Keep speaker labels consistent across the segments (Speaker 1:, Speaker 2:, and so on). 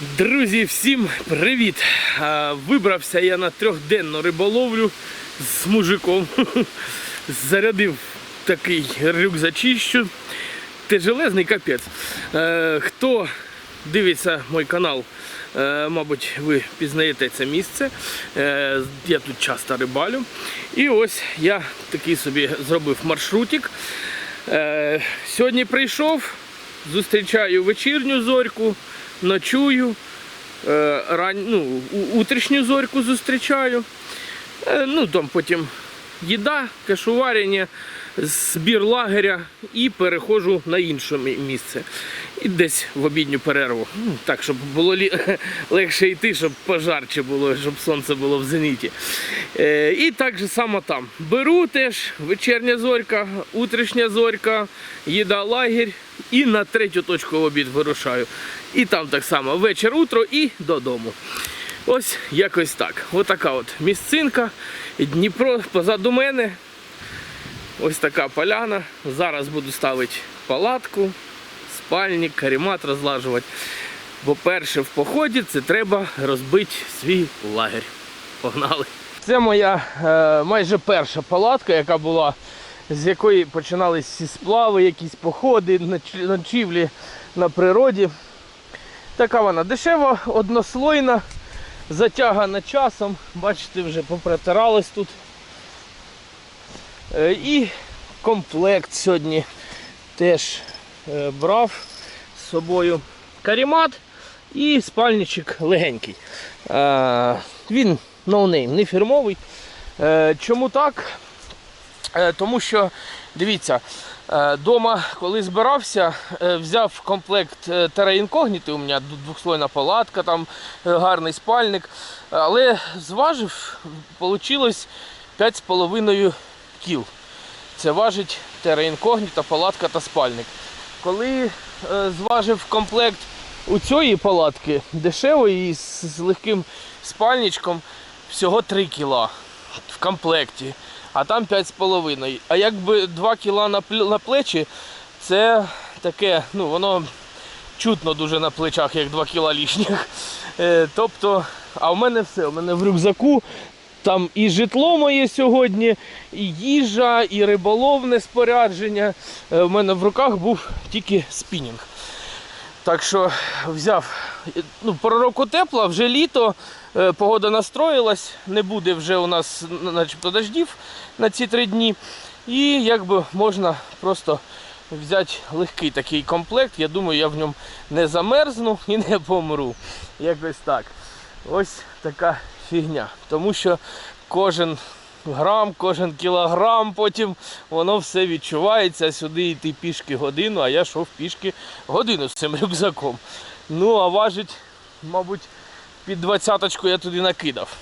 Speaker 1: Друзі, всім привіт! Вибрався я на трьохденну риболовлю з мужиком. Зарядив такий рюкзачищу. Тяжелезний капець. Е, Хто дивиться мій канал, е, мабуть, ви пізнаєте це місце. Е, Я тут часто рибалю. І ось я такий собі зробив маршрутик. Сьогодні прийшов, зустрічаю вечірню зорьку, ночую, е, ран... ну, утрішню зорьку зустрічаю. Е, Ну, там потім їда, кашуварення, збір лагеря і переходжу на інше місце. І десь в обідню перерву. Ну, Так, щоб було легше йти, щоб пожарче було, щоб сонце було в зеніті. Е, І так же само там. Беру теж вечірня зорька, утрішня зорька, їда лагерь і на третю точку в обід вирушаю. І там так само вечір, утро і додому. Ось якось так. Отака от місцинка. Дніпро позаду мене. Ось така поляна. Зараз буду ставити палатку, спальник, каремат розлажувати. Бо перше в поході це треба розбити свій лагерь. Погнали. Це моя е, майже перша палатка, яка була, з якої починались всі сплави, якісь походи, ноч- ночівлі на природі. Така вона дешева, однослойна, затягана часом. Бачите, вже попритиралась тут. Е, І комплект сьогодні теж е, брав з собою карімат і спальничок легенький. Е, Він ноунейм, не фірмовий. Чому так? Е, Тому що, дивіться, е, дома, коли збирався, е, взяв комплект е, Incognito, у мене двохслойна палатка, там е, гарний спальник. Але зважив, вийшло 5,5 кіл. Це важить Incognito, палатка та спальник. Коли е, зважив комплект у цієї палатки дешевої з легким спальничком, всього 3 кіла в комплекті, а там 5,5. А якби 2 кіла на, плечі, це таке, ну воно чутно дуже на плечах, як 2 кіла лишніх. Е, тобто, а в мене все, у мене в рюкзаку там і житло моє сьогодні, і їжа, і риболовне спорядження. Е, У мене в руках був тільки спінінг. Так що взяв. Ну, пора року тепла, вже літо, е, погода настроїлась, не буде вже у нас начебто дождів на ці три дні. І якби можна просто взяти легкий такий комплект. Я думаю, я в ньому не замерзну і не помру. Якось так. Ось така фігня. Тому що кожен грам, кожен кілограм потім воно все відчувається. Сюди йти пішки годину, а я йшов пішки годину з цим рюкзаком. Ну, а важить, мабуть, під двадцяточку я туди накидав.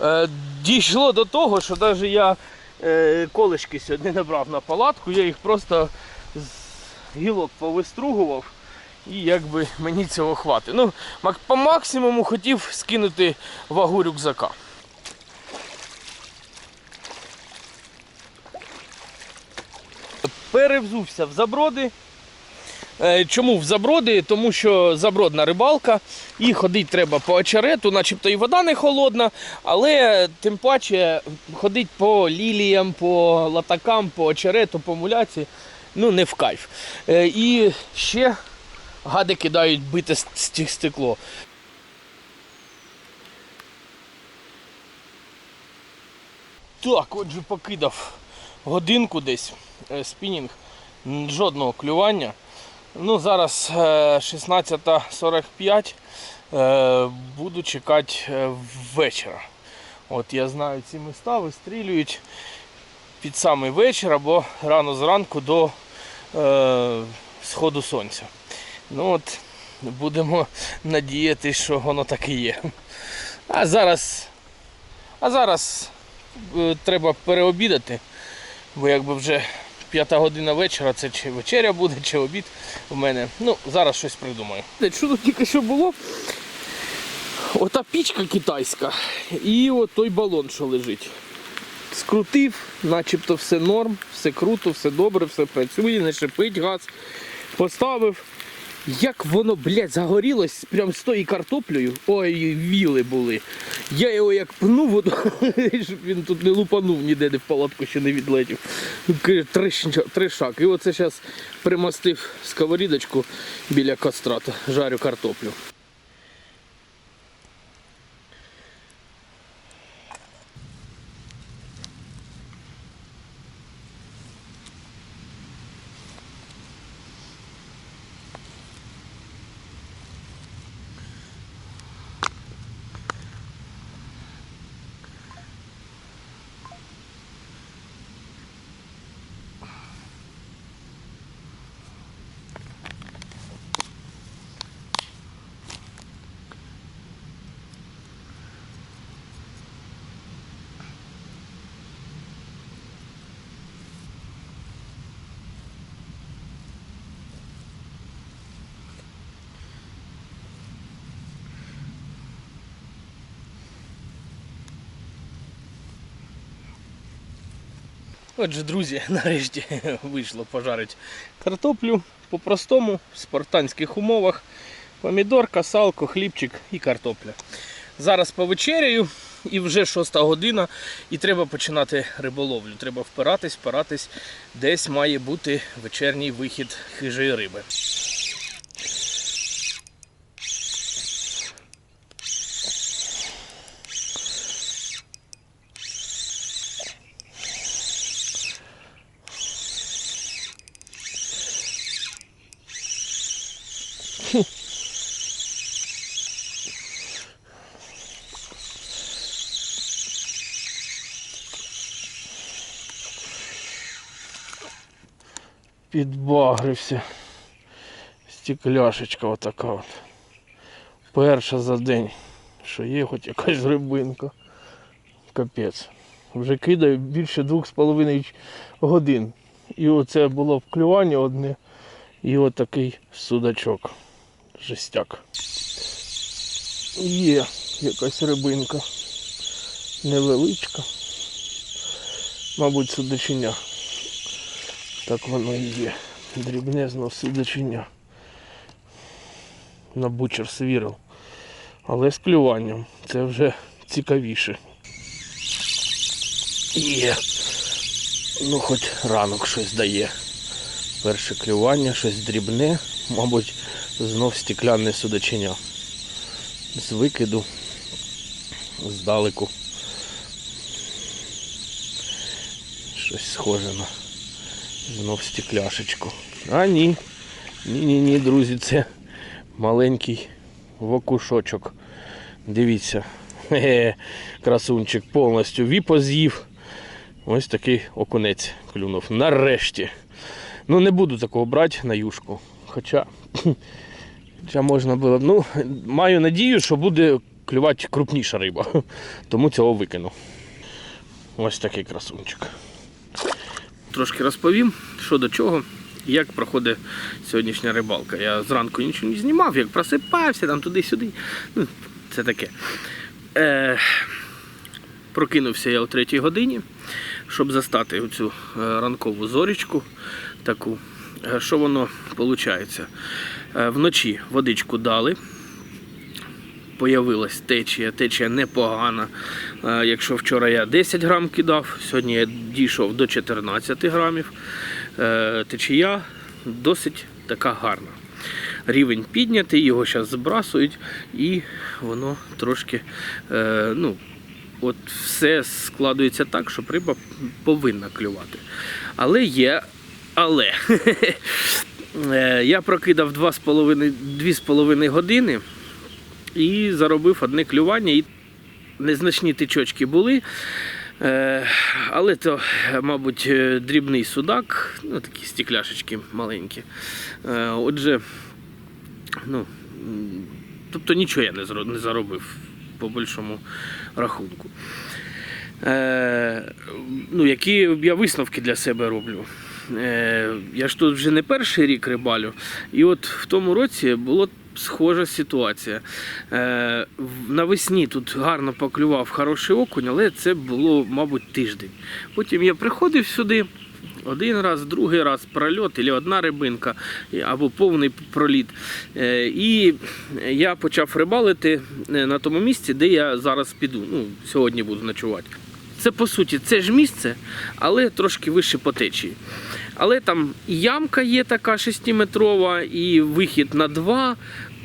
Speaker 1: Е, дійшло до того, що навіть я е, колишки сьогодні не брав на палатку, я їх просто з гілок повистругував. І якби мені цього хватить. Ну, по максимуму хотів скинути вагу рюкзака. Перевзувся в заброди. Е, Чому в заброди? Тому що забродна рибалка і ходити треба по очерету, начебто і вода не холодна, але тим паче ходити по ліліям, по латакам, по очерету, по муляці, ну не в кайф. Е, І ще гади кидають бите с- сті- стекло. Так, отже, покидав годинку десь спінінг, жодного клювання. Ну, зараз е, 16.45. Е, Буду чекати е. От я знаю ці міста, вистрілюють під самий вечір або рано зранку до е, сходу сонця. Ну от, будемо надіятися, що воно так і є. А зараз, а зараз е, треба переобідати, бо якби вже п'ята година вечора, це чи вечеря буде, чи обід у мене. Ну, зараз щось придумаю. Що тут тільки що було? Ота пічка китайська і от той балон, що лежить. Скрутив, начебто все норм, все круто, все добре, все працює, не шипить газ. Поставив Як воно, блядь, загорілось прям з тою картоплею. Ой, віли були. Я його як пнув, от, щоб він тут не лупанув ніде, не в палатку ще не відлетів. Три. І оце зараз примостив сковорідочку біля костра, жарю картоплю. Отже, друзі, нарешті вийшло пожарити картоплю по-простому, в спартанських умовах. Помідорка, салко, хлібчик і картопля. Зараз повечеряю і вже шоста година, і треба починати риболовлю. Треба впиратись, впиратись. Десь має бути вечірній вихід хижої риби. Підбагрився. Стекляшечка отака от. Перша за день. Що є хоч якась рибинка. Капець. Вже кидаю більше двох з половиною годин. І оце було клювання одне. І отакий судачок. Жестяк. Є якась рибинка. Невеличка. Мабуть, судачиня. Так воно і є. Дрібне знов судачиня. На бучер свірил. Але з клюванням. Це вже цікавіше. Є. Ну хоч ранок щось дає. Перше клювання, щось дрібне, мабуть, знов стекляне судачиня. З викиду, здалеку. Щось схоже на знов стекляшечку. А ні. Ні-ні-ні, друзі, це маленький вокушочок. Дивіться. Хе-хе, красунчик повністю віпо з'їв. Ось такий окунець клюнув. Нарешті. Ну не буду такого брати на юшку. Хоча, хоча можна було. Ну, маю надію, що буде клювати крупніша риба. Тому цього викину. Ось такий красунчик. Трошки розповім, що до чого, як проходить сьогоднішня рибалка. Я зранку нічого не знімав, як просипався, там туди-сюди. Ну, це таке. Е, прокинувся я о третій годині, щоб застати оцю е, ранкову зорічку таку. Е, Що воно виходить? Вночі водичку дали. Появилась течія, течія непогана. Е, Якщо вчора я 10 грам кидав, сьогодні я дійшов до 14 грамів. Е, Течія досить така гарна. Рівень піднятий, його зараз збрасують, і воно трошки е, ну, от все складується так, що риба повинна клювати. Але є. Але я прокидав 2,5 2,5 години і заробив одне клювання. І незначні тичочки були. Е, Але то, мабуть, е, дрібний судак, ну такі стекляшечки маленькі. Е, Отже, ну, тобто нічого я не заробив по більшому рахунку. Ну, які я висновки для себе роблю. Я ж тут вже не перший рік рибалю, і от в тому році було схожа ситуація. Е, навесні тут гарно поклював хороший окунь, але це було, мабуть, тиждень. Потім я приходив сюди один раз, другий раз прольот, або одна рибинка, або повний проліт. Е, І я почав рибалити е, на тому місці, де я зараз піду. Ну, сьогодні буду ночувати. Це по суті це ж місце, але трошки вище по течії. Але там і ямка є така 6-метрова, і вихід на два,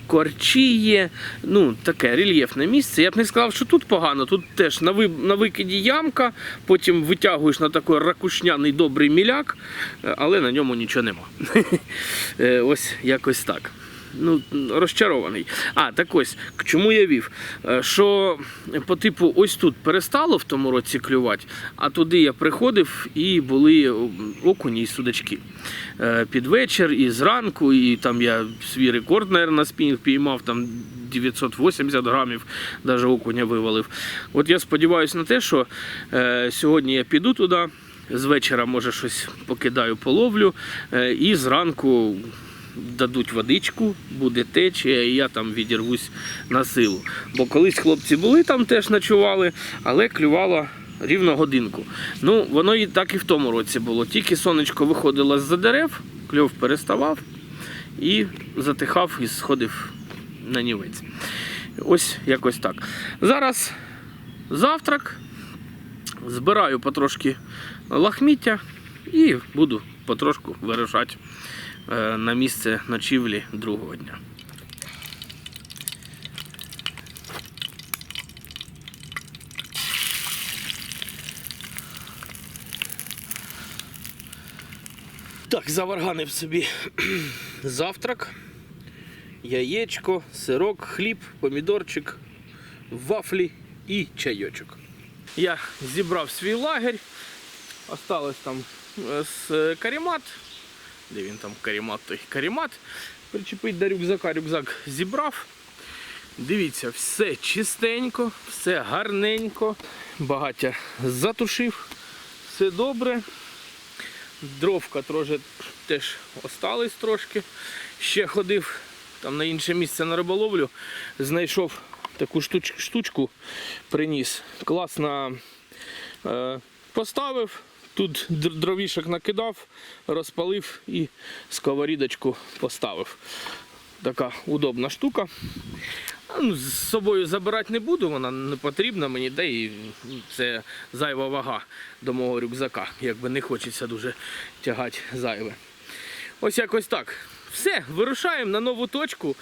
Speaker 1: корчі є. Ну, таке рельєфне місце. Я б не сказав, що тут погано. Тут теж на, на викиді ямка, потім витягуєш на такий ракушняний добрий міляк, е, але на ньому нічого нема. Е, Ось якось так. Ну, розчарований. А, так ось, к чому я вів? Е, Що по типу, ось тут перестало в тому році клювати, а туди я приходив і були окуні і судачки. Е, Під вечір і зранку, і там я свій рекорд, наверное, на спінінг піймав, там 980 грамів, навіть окуня вивалив. От я сподіваюся на те, що е, сьогодні я піду туди. З вечора, може, щось покидаю, половлю, е, і зранку дадуть водичку, буде течія, і я там відірвусь на силу. Бо колись хлопці були там теж ночували, але клювало рівно годинку. Ну, воно і так і в тому році було. Тільки сонечко виходило з-за дерев, кльов переставав і затихав і сходив на нівець. Ось якось так. Зараз завтрак. Збираю потрошки лахміття і буду потрошку вирушати на місце ночівлі другого дня. Так, заварганив собі завтрак, яєчко, сирок, хліб, помідорчик, вафлі і чайочок. Я зібрав свій лагерь. Осталось там е, з карімат. Де він там карімат, той карімат. Причепить до рюкзака, рюкзак зібрав. Дивіться, все чистенько, все гарненько. Багаття затушив, все добре. Дровка трошки теж остались трошки. Ще ходив там на інше місце на риболовлю, знайшов таку штуч, штучку, приніс. Класно е, поставив, тут дровішок накидав, розпалив і сковорідочку поставив. Така удобна штука. Ну, З собою забирати не буду, вона не потрібна мені, де і це зайва вага до мого рюкзака. Якби не хочеться дуже тягати зайве. Ось якось так. Все, вирушаємо на нову точку.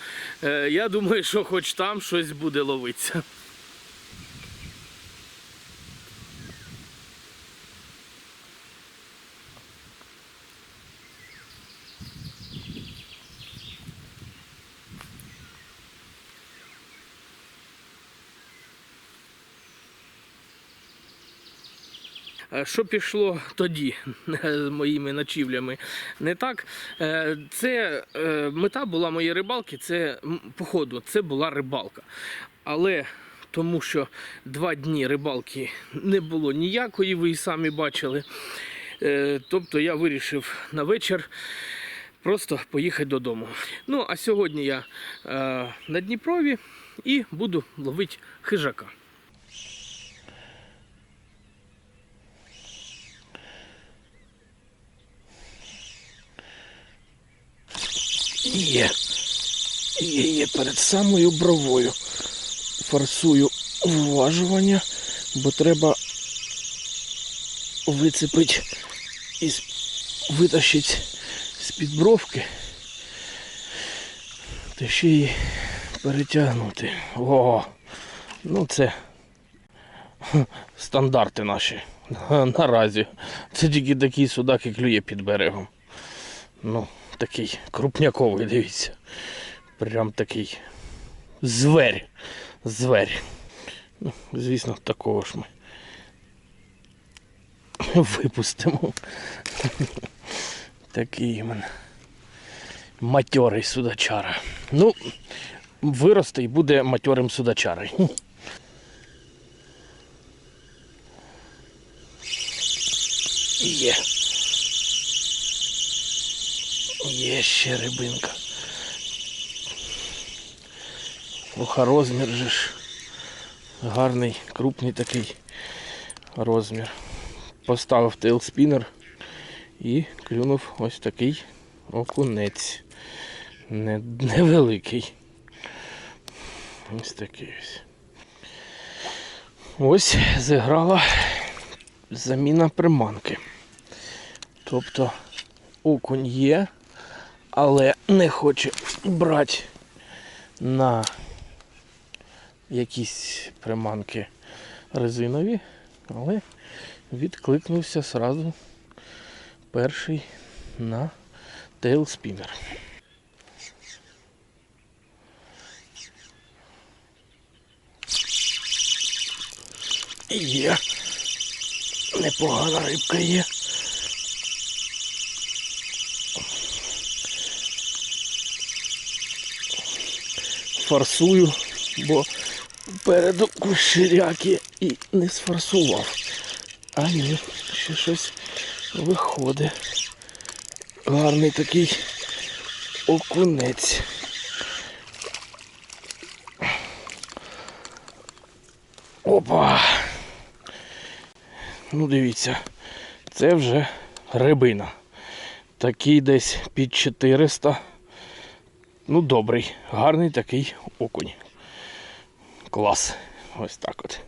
Speaker 1: Е, я думаю, що хоч там щось буде ловитися. Що пішло тоді з моїми ночівлями? Не так. Е, Це е, мета була моєї рибалки, це походу, це була рибалка. Але тому що два дні рибалки не було ніякої, ви і самі бачили. Е, Тобто я вирішив на вечір просто поїхати додому. Ну, а сьогодні я е, на Дніпрові і буду ловити хижака. Є. Є, є перед самою бровою. Форсую уважування, бо треба вицепити і витащити з-під бровки. Та ще й перетягнути. О, ну це стандарти наші. Наразі. Це тільки такий судак і клює під берегом. Ну, такий крупняковий, дивіться. Прям такий зверь. Зверь. Ну, звісно, такого ж ми випустимо. Такий мене матьорий судачара. Ну, виросте і буде матьорим судачарою. Є. Є ще рибинка. Уха розмір же ж. Гарний, крупний такий розмір. Поставив тейлспінер І клюнув ось такий окунець. Не, невеликий. Ось такий ось. Ось зіграла заміна приманки. Тобто окунь є, але не хоче брати на якісь приманки резинові, але відкликнувся сразу перший на тейлспінер. Є. Непогана рибка є. Форсую, бо переду куширяки і не сфорсував. А ні, ще щось виходить. Гарний такий окунець. Опа! Ну дивіться, це вже рибина. Такий десь під 400. Ну, добрий, гарний такий окунь. Клас. Ось так от.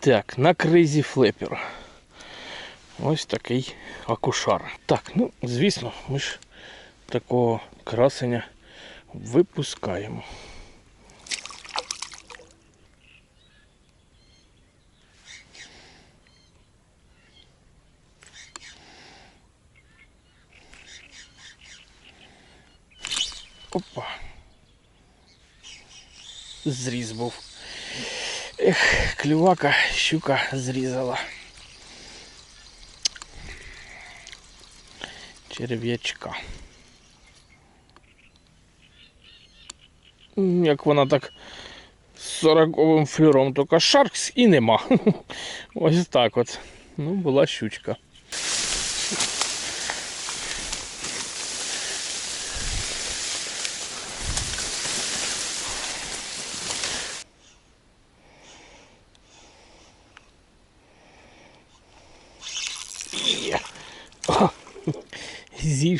Speaker 1: Так, на кризі флепер. Ось такий акушар. Так, ну, звісно, ми ж такого красення випускаємо. Зріз був. Ех, клювака, щука зрізала. Черв'ячка. Як вона так з 40-м флюром, тільки шаркс і нема. Ось так от. Ну, була щучка. Є. О,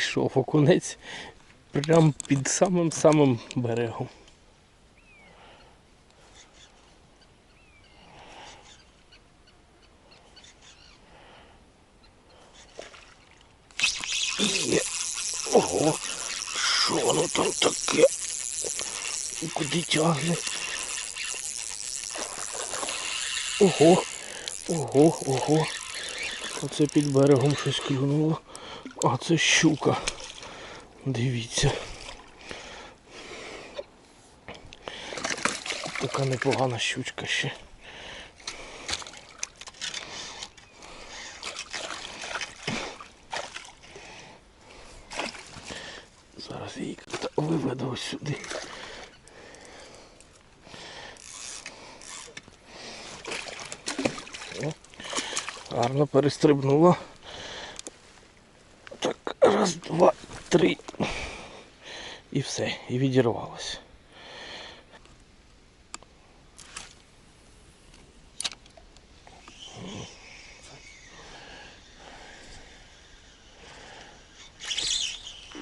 Speaker 1: Зійшов окунець прямо під самим-самим берегом. Є. Ого, що воно там таке? Куди тягне? Ого, ого, ого. Оце під берегом щось клюнуло. А це щука. Дивіться. Така непогана щучка ще. Зараз її виведу ось сюди. Гарно перестрибнула. Так, раз, два, три. І все, і відірвалося.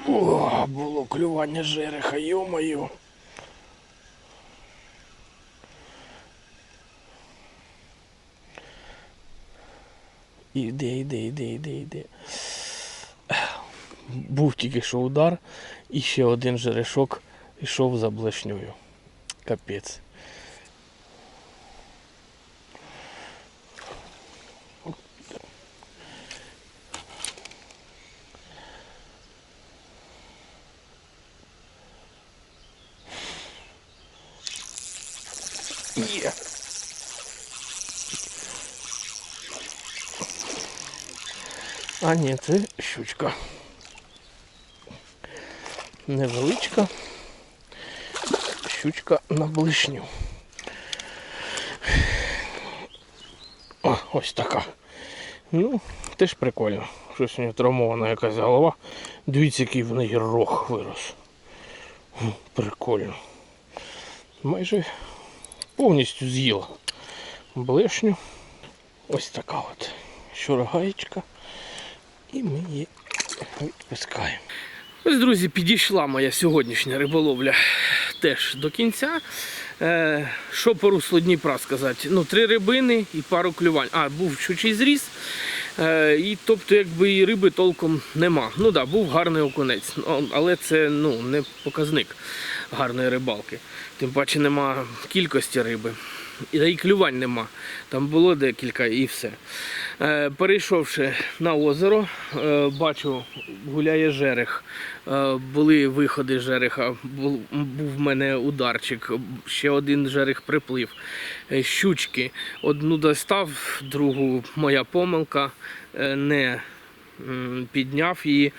Speaker 1: О, було клювання жереха, йо-моє. Іде, іде, іде, іде, іде. Був тільки що удар, і ще один жерешок йшов за блешньою. Капець. А ні, це щучка. Невеличка. Щучка на блишню. О, ось така. Ну, теж прикольно. Щось у нього травмована якась голова. Дивіться, який в неї рог вирос. Прикольно. Майже повністю з'їла блешню. Ось така от щорогаєчка. І ми її відпускаємо. Ось, друзі, підійшла моя сьогоднішня риболовля теж до кінця. Е, що по руслу Дніпра сказати? Ну, три рибини і пару клювань. А, був щучий зріз. Е, і тобто, якби і риби толком нема. Ну так, да, був гарний окунець, але це ну, не показник гарної рибалки. Тим паче нема кількості риби. І клювань нема. Там було декілька і все. Е, перейшовши на озеро, е, бачу, гуляє жерех. Е, були виходи жереха, був, в мене ударчик, ще один жерех приплив. Щучки. Одну достав, другу моя помилка, не підняв її,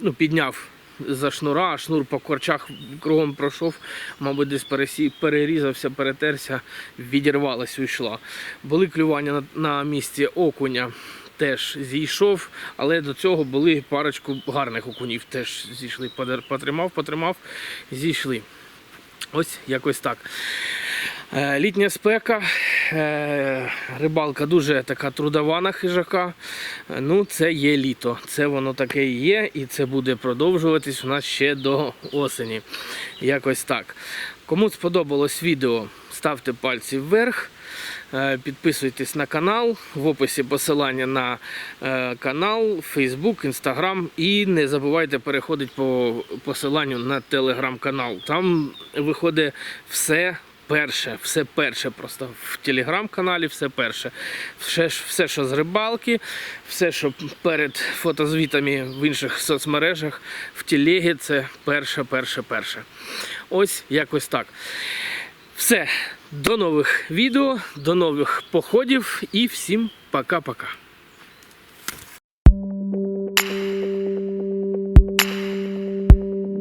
Speaker 1: ну, підняв за шнура, а шнур по корчах кругом пройшов, мабуть, десь пересі, перерізався, перетерся, відірвалась, уйшла. Були клювання на, на місці окуня. Теж зійшов, але до цього були парочку гарних окунів. Теж зійшли. Потримав, потримав, зійшли. Ось якось так. Е, Літня спека, е, рибалка дуже така трудова на хижака. Е, Ну, це є літо. Це воно таке і є, і це буде продовжуватись у нас ще до осені. Якось так. Кому сподобалось відео, ставте пальці вверх. Підписуйтесь на канал, в описі посилання на канал, Facebook, Instagram і не забувайте переходити по посиланню на телеграм-канал. Там виходить все перше, все перше просто в телеграм-каналі, все перше. Все, все, що з рибалки, все, що перед фотозвітами в інших соцмережах, в телегі, це перше, перше, перше. Ось якось так. Все, до нових відео, до нових походів і всім пока-пока.